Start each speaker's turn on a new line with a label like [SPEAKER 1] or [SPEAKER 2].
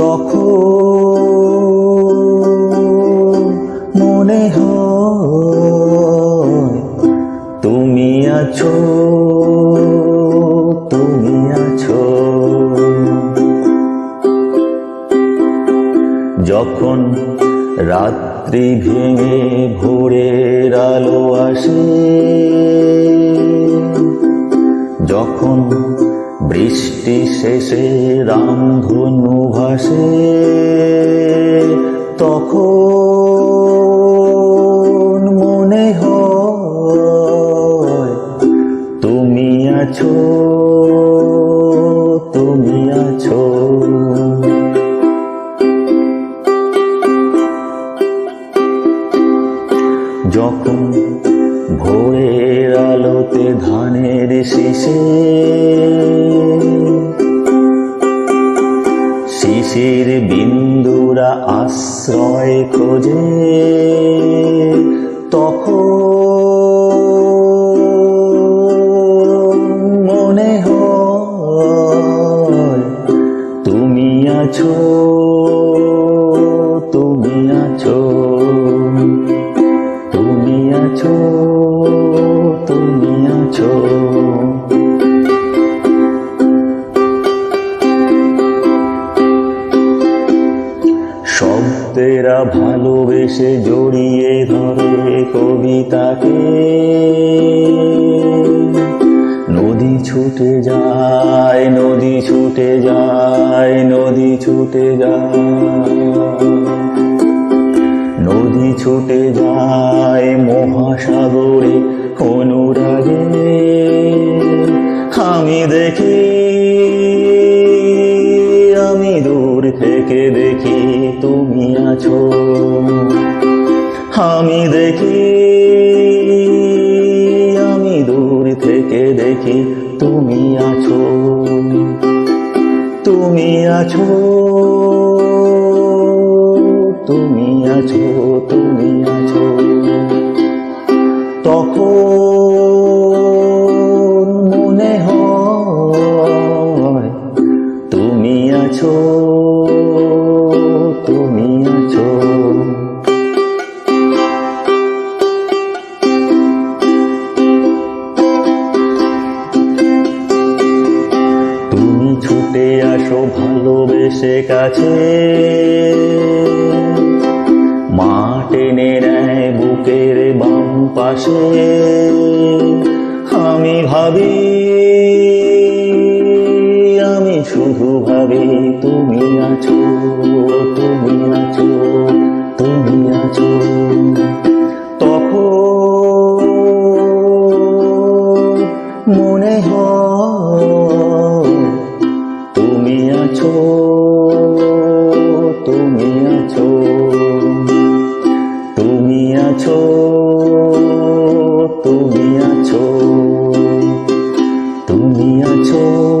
[SPEAKER 1] তখন মনে হয় তুমি আছো তুমি আছো। যখন রাত্রি ভেঙে ভোরের আলো আসে যখন বৃষ্টি শেষে রামধনু ভাসে তখন মনে হয় তুমি আছো তুমি আছো। যখন ভোরের আলোতে ধানের শীষে। শিশির বিন্দুরা আশ্রয় খোঁজে। তখন মনে হয়, তুমি আছো তুমি আছো তুমি আছো, তুমি আছো শব্দেরা ভালোবেসে জড়িয়ে ধরে কবিতাকে। নদী ছুটে যায়, নদী ছুটে যায়, নদী ছুটে যায়। নদী ছুটে যায় মহাসাগরে অনুরাগে আমি দেখি, আমি দূর থেকে দেখি, তুমি আছো। আমি দেখি, আমি দূর থেকে দেখি, তুমি আছো। তুমি আছো তুমি আছো তুমি আছো। তখন মনে হয় তুমি আছো তুমি আছো। তুমি ছুটে আসো ভালোবেসে কাছে। পাশে আমি ভাবি, আমি শুধু ভাবি, তুমি আছো তুমি আছো তুমি আছো। তখন মনে হয়, তুমি আছো তুমি আছো তুমি আছো। আছো তুমি আছো